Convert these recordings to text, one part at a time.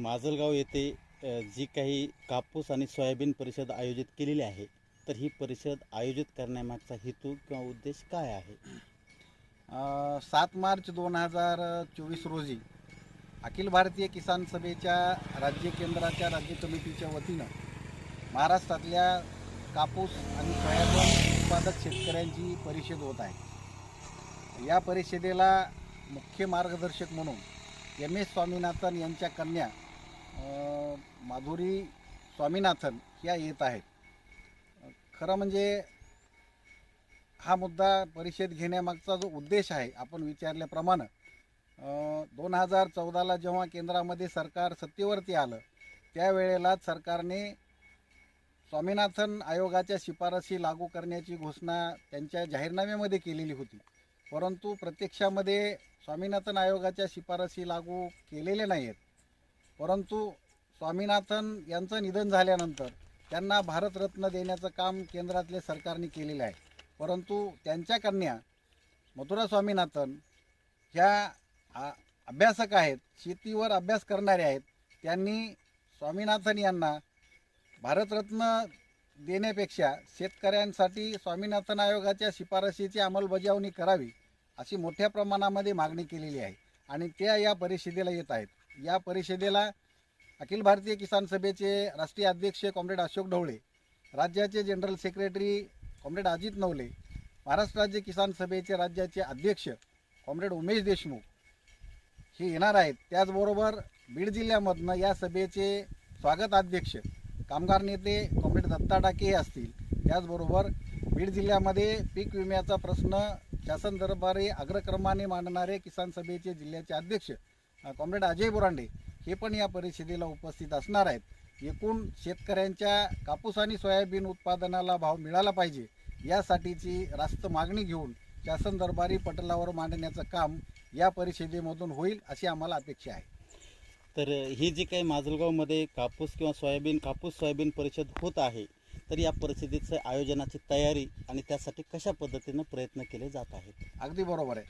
माजलगाव येथे जी काही कापूस आणि सोयाबीन परिषद आयोजित केलेली आहे तर ही परिषद आयोजित करण्यामागचा हेतू किंवा उद्देश काय आहे? सात मार्च दोन हजार चोवीस रोजी अखिल भारतीय किसान सभेच्या राज्य केंद्राच्या राज्य कमिटीच्या वतीनं महाराष्ट्रातल्या कापूस आणि सोयाबीन उत्पादक शेतकऱ्यांची परिषद होत आहे. या परिषदेला मुख्य मार्गदर्शक म्हणून एम एस स्वामीनाथन यांच्या कन्या माधुरी स्वामीनाथन या येत आहेत. खरं म्हणजे हा मुद्दा परिषद घेण्यामागचा जो उद्देश आहे आपण विचारल्याप्रमाणे दोन हजार चौदाला जेव्हा केंद्रामध्ये सरकार सत्तेवरती आलं त्यावेळेलाच सरकारने स्वामीनाथन आयोगाच्या शिफारसी लागू करण्याची घोषणा त्यांच्या जाहीरनाम्यामध्ये केलेली होती. परंतु प्रत्यक्षामध्ये स्वामीनाथन आयोगाच्या शिफारसी लागू केलेल्या नाही आहेत परंतु स्वामीनाथन यांचं निधन झाल्यानंतर त्यांना भारतरत्न देण्याचं काम केंद्रातले सरकारने केलेलं आहे. परंतु त्यांच्या कन्या मथुरा स्वामीनाथन ह्या आ- अभ्यासक आहेत शेतीवर अभ्यास करणारे आहेत. त्यांनी स्वामीनाथन यांना भारतरत्न देण्यापेक्षा शेतकऱ्यांसाठी स्वामीनाथन आयोगाच्या शिफारशीची अंमलबजावणी करावी अशी मोठ्या प्रमाणामध्ये मागणी केलेली आहे आणि त्या या परिषदेला येत आहेत. या परिषदेला अखिल भारतीय किसान सभेचे राष्ट्रीय अध्यक्ष कॉम्रेड अशोक ढवळे राज्याचे general secretary comrade Ajit Navale Maharashtra राज्य किसान सभेचे राज्याचे अध्यक्ष कॉम्रेड उमेश देशमुख हे येणार आहेत. त्याचबरोबर बीड जिल्ह्यामधनं या सभेचे स्वागत अध्यक्ष कामगार नेते कॉम्रेड दत्ता टाके हे असतील. त्याचबरोबर बीड जिल्ह्यामध्ये पीक विम्याचा प्रश्न शासन दरबारी अग्रक्रमाने मांडणारे किसान सभेचे जिल्ह्याचे अध्यक्ष कॉम्रेड अजय बोरांडे हे पण या परिषदेला उपस्थित असणार आहेत. एकूण शेतकऱ्यांच्या कापूस आणि सोयाबीन उत्पादनाला भाव मिळाला पाहिजे यासाठीची रास्त मागणी घेऊन शासन दरबारी पटलावर मांडण्याचं काम या परिषदेमधून होईल अशी आम्हाला अपेक्षा आहे. तर ही जी काही माजलगावमध्ये कापूस किंवा सोयाबीन कापूस सोयाबीन परिषद होत आहे तर या परिषदेचं आयोजनाची तयारी आणि त्यासाठी कशा पद्धतीनं प्रयत्न केले जात आहेत? अगदी बरोबर आहे.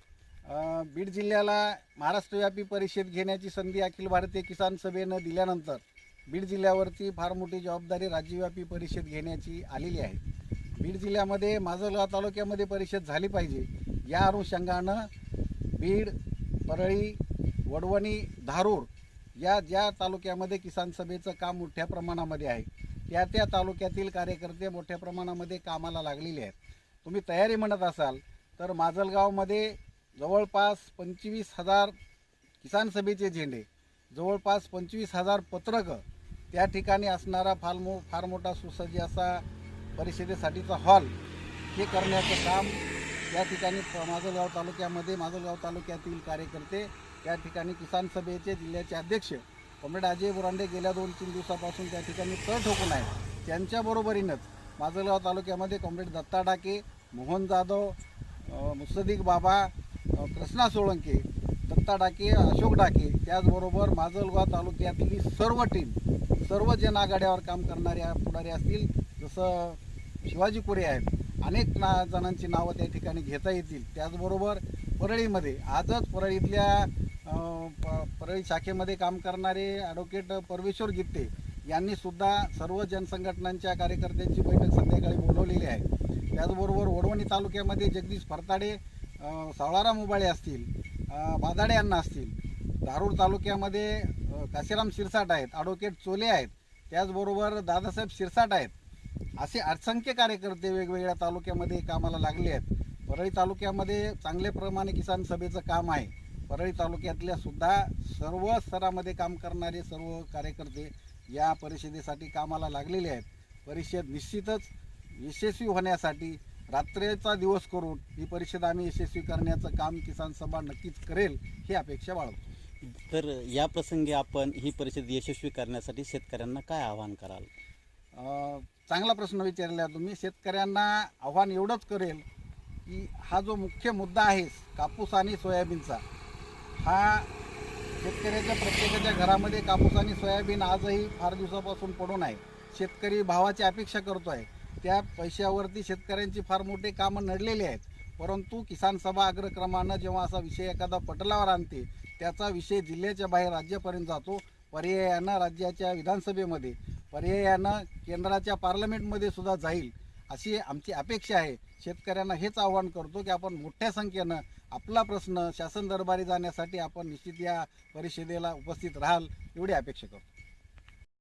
बीड जिल्ह्याला महाराष्ट्रव्यापी परिषद घेण्याची संधी अखिल भारतीय किसान सभेनं दिल्यानंतर बीड जिल्ह्यावरती फार मोठी जबाबदारी राज्यव्यापी परिषद घेण्याची आलेली आहे. बीड जिल्ह्यामध्ये माजलगाव तालुक्यामध्ये परिषद झाली पाहिजे या अनुषंगानं बीड परळी वडवणी धारूर या ज्या तालुक्यामध्ये किसान सभेचं काम मोठ्या प्रमाणामध्ये आहे त्या त्या तालुक्यातील कार्यकर्ते मोठ्या प्रमाणामध्ये कामाला लागलेले आहेत. तुम्ही तयारी म्हणत असाल तर माजलगावमध्ये जवळपास पंचवीस हजार किसान सभेचे झेंडे जवळपास पंचवीस हजार पत्रकं त्या ठिकाणी असणारा फार मो फार मोठा सुसज्ज असा परिषदेसाठीचा हॉल हे करण्याचं काम या ठिकाणी माजलगाव तालुक्यामध्ये माजलगाव तालुक्यातील कार्यकर्ते त्या ठिकाणी किसान सभेचे जिल्ह्याचे अध्यक्ष कॉम्रेड अजय बुरांडे गेल्या दोन तीन दिवसापासून त्या ठिकाणी तळ ठोकून आहेत. त्यांच्याबरोबरीनंच माजलगाव तालुक्यामध्ये कॉम्रेड दत्ता डाके मोहन जाधव अ, बाबा कृष्णा सोळंके दत्ता डाके अशोक डाके त्याचबरोबर माजलगाव तालुक्यातली सर्व टीम सर्व जन आघाड्यावर काम करणाऱ्या पुढारी असतील जसं शिवाजी कोरे आहेत. अनेक ना जणांची नावं त्या ठिकाणी घेता येतील. त्याचबरोबर परळीमध्ये आजच परळीतल्या प- परळी शाखेमध्ये काम करणारे ॲडव्होकेट परमेश्वर गित्ते यांनी सुद्धा सर्व जनसंघटनांच्या कार्यकर्त्यांची बैठक संध्याकाळी बोलवलेली आहे. त्याचबरोबर वडवणी तालुक्यामध्ये जगदीश फरताडे सावळाराम उबाळे असतील अ, बादाडे असतील धारूर तालुक्यामध्ये काशीराम शिरसाट आहेत ॲडव्होकेट चोले आहेत त्याचबरोबर दादासाहेब शिरसाट आहेत असे असंख्य कार्यकर्ते वेगवेगळ्या तालुक्यामध्ये कामाला लागले आहेत. परळी तालुक्यामध्ये चांगल्या प्रमाणे किसान सभेचं काम आहे. परळी तालुक्यातल्या सुद्धा सर्व स्तरामध्ये काम करणारे सर्व कार्यकर्ते या परिषदेसाठी कामाला लागलेले आहेत. परिषद निश्चितच यशस्वी होण्यासाठी रात्रीचा दिवस करून ही परिषद आम्ही यशस्वी करण्याचं काम किसान सभा नक्कीच करेल ही अपेक्षा बाळगतो. तर या प्रसंगी आपण ही परिषद यशस्वी करण्यासाठी शेतकऱ्यांना काय आवाहन कराल? अ, चांगला प्रश्न विचारला तुम्ही. शेतकऱ्यांना आव्हान एवढंच करेल की हा जो मुख्य मुद्दा आहे कापूस आणि सोयाबीनचा हा शेतकऱ्याच्या प्रत्येकाच्या घरामध्ये कापूस आणि सोयाबीन आजही फार दिवसापासून पडून आहे. शेतकरी भावाची अपेक्षा करतो आहे त्या पैशावरती शेतकऱ्यांची फार मोठे कामं नडलेली आहेत. परंतु किसान सभा अग्रक्रमानं जेव्हा असा विषय एखादा पटलावर आणते त्याचा विषय जिल्ह्याच्या बाहेर राज्यापर्यंत जातो पर्यायानं राज्याच्या विधानसभेमध्ये पर्यायानं केंद्राच्या पार्लमेंटमध्ये सुद्धा जाईल अशी आमची अपेक्षा आहे. शेतकऱ्यांना हेच आव्हान करतो की आपण मोठ्या संख्येनं आपला प्रश्न शासन दरबारी जाण्यासाठी आपण निश्चित या परिषदेला उपस्थित राहाल एवढी अपेक्षा करतो.